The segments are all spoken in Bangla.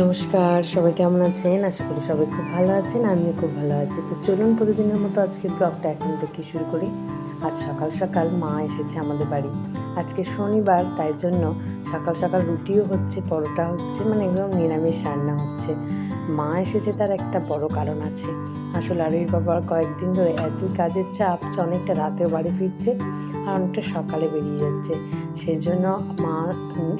নমস্কার, সবাই কেমন আছেন? আশা করি সবাই খুব ভালো আছেন, আমিও খুব ভালো আছি। তো চলুন প্রতিদিনের মতো আজকে ব্লগটা এখন থেকে শুরু করি। আজ সকাল সকাল মা এসেছে আমাদের বাড়ি। আজকে শনিবার, তাই জন্য সকাল সকাল রুটিও হচ্ছে, পরোটা হচ্ছে মানে একদম নিরামিষ রান্না হচ্ছে। মা এসেছে তার একটা বড় কারণ আছে। আসলে আরুই বাবার কয়েকদিন ধরে এতই কাজের চাপ, অনেকটা রাতেও বাড়ি ফিরছে আর অনেকটা সকালে বেরিয়ে যাচ্ছে। সেই জন্য মা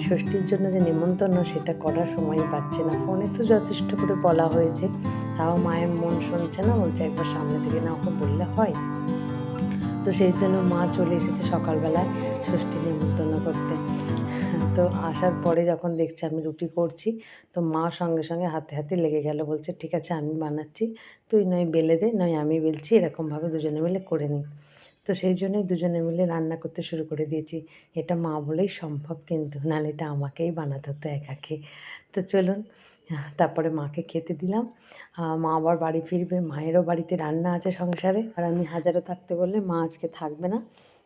ষষ্ঠীর জন্য যে নেমন্তন্ন সেটা করার সময় পাচ্ছে না। ফোনে তো যথেষ্ট করে বলা হয়েছে। তাও মায়ের মন শুনছে না, বলছে একবার সামনে থেকে না ওকে বললে হয়। তো সেই জন্য মা চলে এসেছে সকালবেলায় ষষ্ঠী নেমন্তন্ন করতে। তো আসার পরে যখন দেখছে আমি রুটি করছি, তো মা সঙ্গে সঙ্গে হাতে হাতে লেগে গেল, বলছে, ঠিক আছে, আমি বানাচ্ছি। তুই নয় বেলে দে, নয় আমি বেলছি, এরকমভাবে দুজনে মিলে করে নিই। তো সেই জন্যই দুজনে মিলে রান্না করতে শুরু করে দিয়েছি। এটা মা বলেই সম্ভব কিন্তু, নাহলে এটা আমাকেই বানাতে হতো একাকে। তো চলুন, তারপরে মাকে খেতে দিলাম। মা আবার বাড়ি ফিরবে, মায়েরও বাড়িতে রান্না আছে সংসারে। আর আমি হাজারও থাকতে বললে মা আজকে থাকবে না।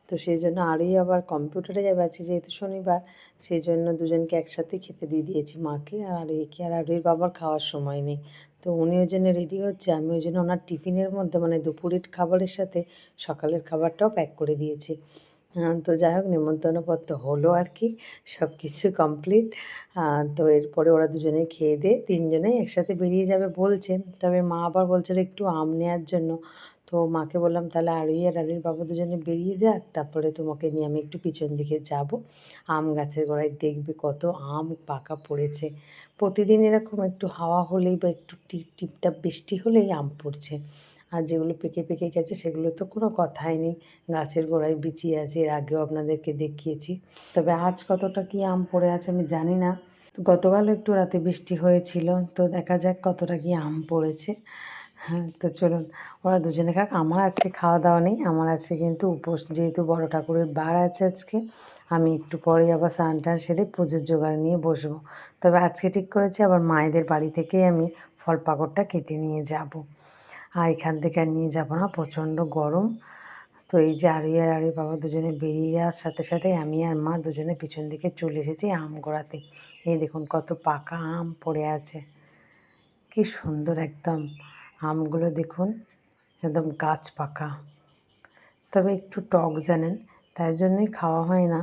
তো সেই জন্য আরই আবার কম্পিউটারে যাবে আছে যেহেতু শনিবার, সেই জন্য দুজনকে একসাথে খেতে দিয়ে দিয়েছি মাকে আর একে আর আরুর বাবার খাওয়ার সময় নেই। তো উনি ওই জন্য রেডি হচ্ছে আমি ওই জন্য ওনার টিফিনের মধ্যে মানে দুপুরের খাবারের সাথে সকালের খাবারটাও প্যাক করে দিয়েছি। তো যাই হোক, নেমন্তন্নপত্র হলো আর কি সব কিছু কমপ্লিট তো এরপরে ওরা দুজনে খেয়ে দিয়ে তিনজনেই একসাথে বেরিয়ে যাবে বলছে। তবে মা আবার বলছিল একটু আম নেওয়ার জন্য। তো মাকে বললাম, তাহলে আরুই আর আরুর বাবা দুজনে বেরিয়ে যাক, তারপরে তোমাকে নিয়ে আমি একটু পিছন দিকে যাব। আম গাছের গোড়ায় দেখবে কত আম পাকা পড়েছে। প্রতিদিন এরকম একটু হাওয়া হলেই বা একটু টিপ, টিপটাপ বৃষ্টি হলেই আম পড়ছে। আর যেগুলো পেকে পেকে গেছে সেগুলো তো কোনো কথাই নেই। গাছের গোড়ায় বিছিয়ে আছে, এর আগেও আপনাদেরকে দেখিয়েছি। তবে আজ কতটা কি আম পড়ে আছে আমি জানি না। গতকাল একটু রাতে বৃষ্টি হয়েছিল, তো দেখা যাক কতটা কি আম পড়েছে। হ্যাঁ তো চলুন, ওরা দুজনে খাক। আমার আজকে খাওয়া দাওয়া নেই, আমার আজকে কিন্তু উপোস। যেহেতু বড় ঠাকুরের বার আছে আজকে, আমি একটু পরে আবার স্নান টান সেরে পুজোর জোগাড় নিয়ে বসবো। তবে আজকে ঠিক করেছি, আবার মায়েদের বাড়ি থেকেই আমি ফল পাকড়টা কেটে নিয়ে যাব। আর এখান থেকে আর নিয়ে যাব না, প্রচণ্ড গরম। তো এই যে আরি আর আরি বাবা দুজনে বেরিয়ে যাওয়ার সাথে সাথে আমি আর মা দুজনে পিছন দিকে চলে এসেছি আম গোড়াতে। এই দেখুন কত পাকা আম পড়ে আছে। কি সুন্দর একদম। আমগুলো দেখুন, একদম গাছ পাকা। তবে একটু টক জানেন, তাই জন্যই খাওয়া হয় না,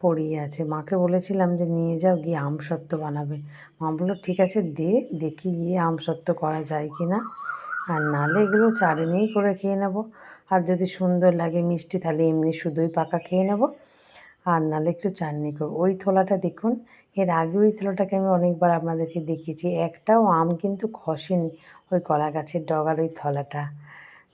পড়িয়ে আছে। মাকে বলেছিলাম যে, নিয়ে যাও, গিয়ে আম সত্ত্ব বানাবে। মা বলল, ঠিক আছে, দে, দেখি গিয়ে আম সত্ত্ব করা যায় কি না। আর নালে এগুলো চাটনিই করে খেয়ে নেব। আর যদি সুন্দর লাগে মিষ্টি, তাহলে এমনি শুধুই পাকা খেয়ে নেব। আর নালে একটু চাটনি করব। ওই থলাটা দেখুন, এর আগে ওই থলাটাকে আমি অনেকবার আপনাদেরকে দেখিয়েছি। একটাও আম কিন্তু খসেনি ওই কলা গাছের ডগার ওই থলাটা।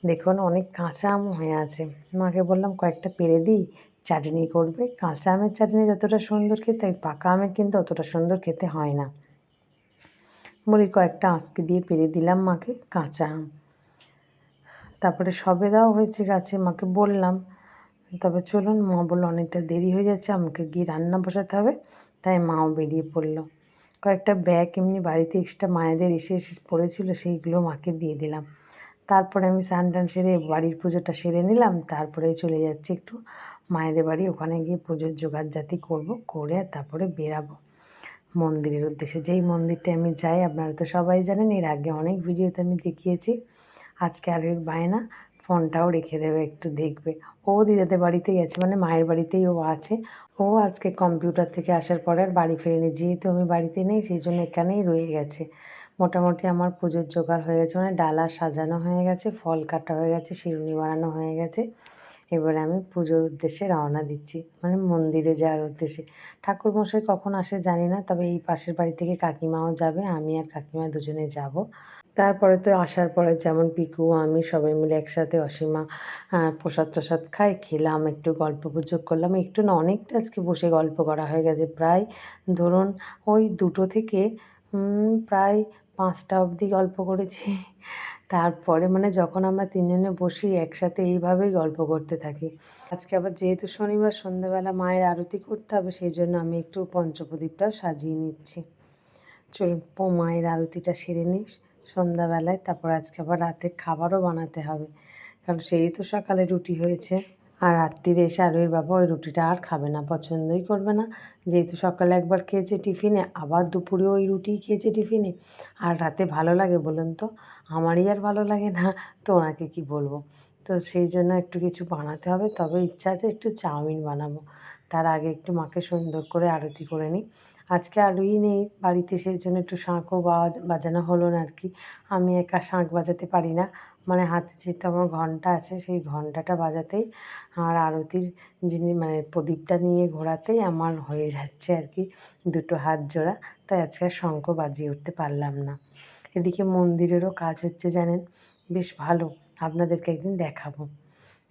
দেখুন, অনেক কাঁচা আম হয়ে আছে। মাকে বললাম, কয়েকটা পেরে দিই, চাটনি করবে। কাঁচা আমের চাটনি যতটা সুন্দর খেতে, ওই পাকা আমের কিন্তু অতটা সুন্দর খেতে হয় না। বলি, কয়েকটা আঁচকে দিয়ে পেরে দিলাম মাকে, কাঁচা আম। তারপরে সবেদাও হয়েছে গাছে, মাকে বললাম তবে চলুন, মা বলল, অনেকটা দেরি হয়ে যাচ্ছে, আমাকে গিয়ে রান্না বসাতে হবে। তাই মাও বেরিয়ে পড়ল। কয়েকটা ব্যাগ এমনি বাড়িতে এক্সট্রা মায়েদের এসে এসে পড়েছিল, সেইগুলো মাকে দিয়ে দিলাম। তারপরে আমি স্নান টান সেরে বাড়ির পুজোটা সেরে নিলাম, তারপরে চলে যাচ্ছি একটু মায়েদের বাড়ি। ওখানে গিয়ে পুজোর জোগাড় জাতি করব, করে তারপরে বেরাবো। মন্দিরের উদ্দেশ্যে যেই মন্দিরটা আমি যাই, আপনারা তো সবাই জানেন, এর আগে অনেক ভিডিওতে আমি দেখিয়েছি। আজকে আর এর বায়না। ফোনটাও রেখে দেবে, একটু দেখবে। ও দিদাদের বাড়িতেই আছে মানে মায়ের বাড়িতেই ও আছে। ও আজকে কম্পিউটার থেকে আসার পরে আর বাড়ি ফেরেনি। যেহেতু আমি বাড়িতে নেই, সেই জন্য এখানেই রয়ে গেছে। মোটামুটি আমার পুজোর জোগাড় হয়ে গেছে মানে ডালা সাজানো হয়ে গেছে, ফল কাটা হয়ে গেছে, শিরুনি বানানো হয়ে গেছে। এবারে আমি পুজোর উদ্দেশ্যে রওনা দিচ্ছি মানে মন্দিরে যাওয়ার উদ্দেশ্যে। ঠাকুর মশাই কখন আসে জানি না, তবে এই পাশের বাড়ি থেকে কাকিমাও যাবে, আমি আর কাকিমা দুজনে যাব। তারপরে তো আসার পরে যেমন পিকু, আমি সবাই মিলে একসাথে অসীমা প্রসাদ টসাদ খাই, খেলাম, একটু গল্প গুজব করলাম। একটু না, অনেকটা আজকে বসে গল্প করা হয়ে গেছে। প্রায় ধরুন ওই দুটো থেকে প্রায় পাঁচটা অবধি গল্প করেছি। তারপরে মানে যখন আমরা তিনজনে বসি, একসাথে এইভাবেই গল্প করতে থাকি। আজকে আবার যেহেতু শনিবার, সন্ধ্যাবেলা মায়ের আরতি করতে হবে, সেই জন্য আমি একটু পঞ্চপ্রদীপটাও সাজিয়ে নিচ্ছি। চলুন মায়ের আরতিটা সেরে নিই সন্ধ্যাবেলায়, তারপর আজকে আবার রাতে খাবারও বানাতে হবে। কারণ সেই তো সকালে রুটি হয়েছে। আর রাত্রিরে এসে আরুর বাবা ওই রুটিটা আর খাবে না, পছন্দই করবে না। যেহেতু সকালে একবার খেয়েছে টিফিনে, আবার দুপুরে ওই রুটি খেয়েছে টিফিনে। আর রাতে ভালো লাগে বলুন তো? আমারই আর ভালো লাগে না, তো ওনাকে কি বলব? তো সেই জন্য একটু কিছু বানাতে হবে। তবে ইচ্ছা আছে একটু চাউমিন বানাবো। তার আগে একটু মাকে সুন্দর করে আরতি করে নিই। আজকে আলুই নেই, বাড়িতে সেই জন্য একটু শাঁখও বাজানো হলো না আর কি। আমি একা শাঁখ বাজাতে পারি না। মানে হাতে যেহেতু আমার ঘণ্টা আছে, সেই ঘন্টাটা বাজাতেই আর আরতির যিনি মানে প্রদীপটা নিয়ে ঘোরাতেই আমার হয়ে যাচ্ছে আর কি দুটো হাত জোড়া। তাই আজকে আর শঙ্খ বাজিয়ে উঠতে পারলাম না। এদিকে মন্দিরেরও কাজ হচ্ছে জানেন, বেশ ভালো। আপনাদেরকে একদিন দেখাবো।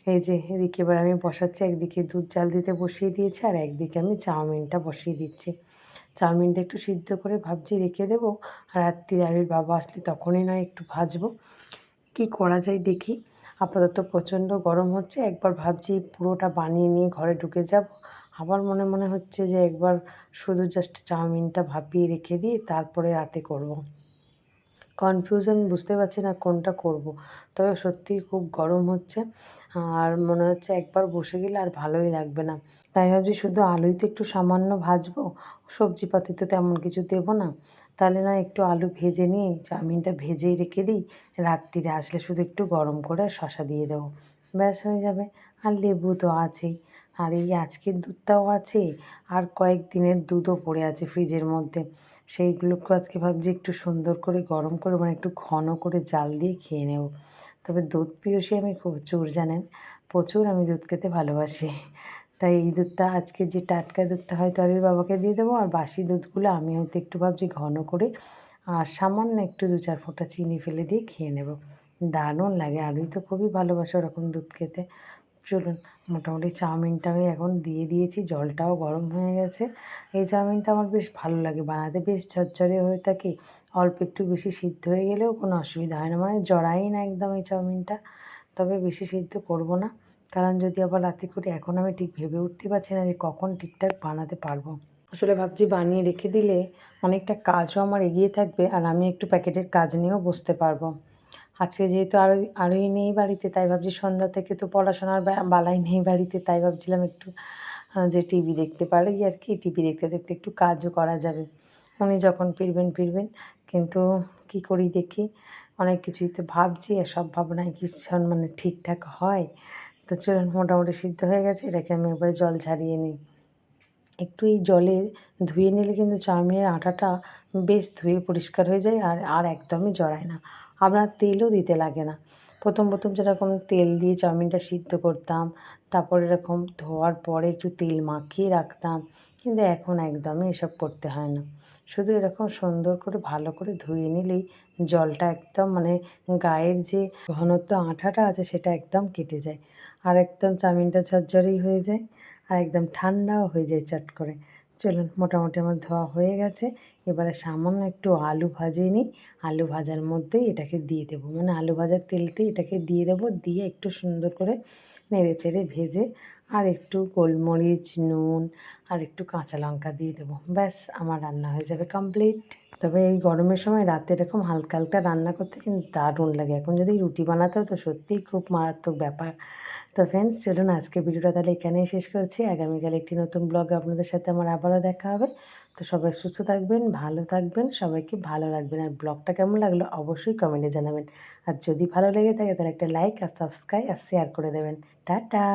এই যে এদিকে এবার আমি বসাচ্ছি, একদিকে দুধ জাল দিতে বসিয়ে দিয়েছি আর একদিকে আমি চাউমিনটা বসিয়ে দিচ্ছি। চাউমিনটা একটু সিদ্ধ করে ভাবছি রেখে দেবো। রাত্রির আরের বাবা আসলে তখনই নয়, একটু ভাজবো। কি করা যায় দেখি। আপাতত প্রচণ্ড গরম হচ্ছে, একবার ভাবছি পুরোটা বানিয়ে নিয়ে ঘরে ঢুকে যাব। আবার মনে মনে হচ্ছে যে একবার শুধু জাস্ট চাউমিনটা ভাপিয়ে রেখে দিয়ে তারপরে রাতে করব। কনফিউশন বুঝতে পারছি না কোনটা করব। তবে সত্যিই খুব গরম হচ্ছে, আর মনে হচ্ছে একবার বসে গেলে আর ভালোই লাগবে না। তাই ভাবছি শুধু আলুই তো একটু সামান্য ভাজবো সবজিপাতি তো তেমন কিছু দেবো না। তাহলে না একটু আলু ভেজে নিয়ে চাউমিনটা ভেজেই রেখে দিই, রাত্রিরে আসলে শুধু একটু গরম করে শশা দিয়ে দেবো। ব্যাস হয়ে যাবে, আর লেবু তো আছেই, আর এই আজকের দুধটাও আছে, আর কয়েক দিনের দুধও পড়ে আছে ফ্রিজের মধ্যে। সেইগুলোকে আজকে ভাবছি একটু সুন্দর করে, গরম করে মানে একটু ঘন করে জাল দিয়ে খেয়ে নেব। তবে দুধ পিয়সী আমি প্রচুর জানেন, প্রচুর আমি দুধ খেতে ভালোবাসি। তাই এই দুধটা আজকে যে টাটকা দুধটা হয় আরির বাবাকে দিয়ে দেবো, আর বাসি দুধগুলো আমি হয়তো একটু ভাবছি ঘন করে, আর সামান্য একটু দু চার ফোঁটা চিনি ফেলে দিয়ে খেয়ে নেব। দারুণ লাগে, আলুই তো খুবই ভালোবাসে ওরকম দুধ খেতে। চলুন, মোটামুটি চাউমিনটা আমি এখন দিয়ে দিয়েছি, জলটাও গরম হয়ে গেছে। এই চাউমিনটা আমার বেশ ভালো লাগে, বানাতে বেশ ঝরঝরে হয়ে থাকে। অল্প একটু বেশি সিদ্ধ হয়ে গেলেও কোনো অসুবিধা হয় না মানে জড়াই না একদম এই চাউমিনটা। তবে বেশি সিদ্ধ করব না, কারণ যদি আবার রাতে করে এখন আমি ঠিক ভেবে উঠতে পারছি না যে কখন ঠিকঠাক বানাতে পারব। আসলে ভাবছি বানিয়ে রেখে দিলে অনেকটা কাজও আমার এগিয়ে থাকবে আর আমি একটু প্যাকেটের কাজ নিয়েও বসতে পারব। আজকে যেহেতু আরও, আরোই নেই বাড়িতে, তাই ভাবছি সন্ধ্যা থেকে তো পড়াশোনার বালাই নেই বাড়িতে, তাই ভাবছিলাম একটু যে টিভি দেখতে পারি আর কি, টিভি দেখতে দেখতে একটু কাজও করা যাবে। উনি যখন ফিরবেন ফিরবেন, কিন্তু কি করি দেখি, অনেক কিছুই তো ভাবছি আর সব ভাবনায় কিছু মানে ঠিকঠাক হয়। তো চলুন, মোটামুটি সিদ্ধ হয়ে গেছে, এটাকে আমি এবার জল ছাড়িয়ে নিই। একটু এই জলে ধুয়ে নিলে কিন্তু চাউমিনের আটাটা বেশ ধুয়ে পরিষ্কার হয়ে যায় আর আর একদমই জড়ায় না। আপনার তেলও দিতে লাগে না। প্রথম প্রথম যেরকম তেল দিয়ে চাউমিনটা সিদ্ধ করতাম, তারপর এরকম ধোয়ার পরে একটু তেল মাখিয়ে রাখতাম, কিন্তু এখন একদমই এসব করতে হয় না। শুধু এরকম সুন্দর করে, ভালো করে ধুয়ে নিলেই জলটা একদম মানে গায়ের যে ঘনত্ব আঠাটা আছে, সেটা একদম কেটে যায়। আর একদম চাউমিনটা ঝরঝরেই হয়ে যায়, আর একদম ঠান্ডাও হয়ে যায় চট করে। চলুন, মোটামুটি আমার ধোয়া হয়ে গেছে, এবারে সামান্য একটু আলু ভাজিয়ে নিই। আলু ভাজার মধ্যেই এটাকে দিয়ে দেবো। মানে আলু ভাজার তেলতেই এটাকে দিয়ে দেবো। দিয়ে একটু সুন্দর করে নেড়ে চেড়ে ভেজে আর একটু গোলমরিচ, নুন আর একটু কাঁচা লঙ্কা দিয়ে দেবো। ব্যাস, আমার রান্না হয়ে যাবে কমপ্লিট তবে এই গরমের সময় রাতে এরকম হালকা হালকা রান্না করতে কিন্তু দারুণ লাগে। এখন যদি রুটি বানাতে তো সত্যিই খুব মারাত্মক ব্যাপার। তো ফ্রেন্ডস চলুন আজকে ভিডিওটা তাহলে এখানেই শেষ করছি। আগামীকাল একটি নতুন ব্লগে আপনাদের সাথে আমার আবারও দেখা হবে। তো সবাই সুস্থ থাকবেন, ভালো থাকবেন, সবাইকে ভালো রাখবেন। আর ব্লগটা কেমন লাগল অবশ্যই কমেন্টে জানাবেন। আর যদি ভালো লেগে থাকে তাহলে একটা লাইক আর সাবস্ক্রাইব আর শেয়ার করে দেবেন। টাটা!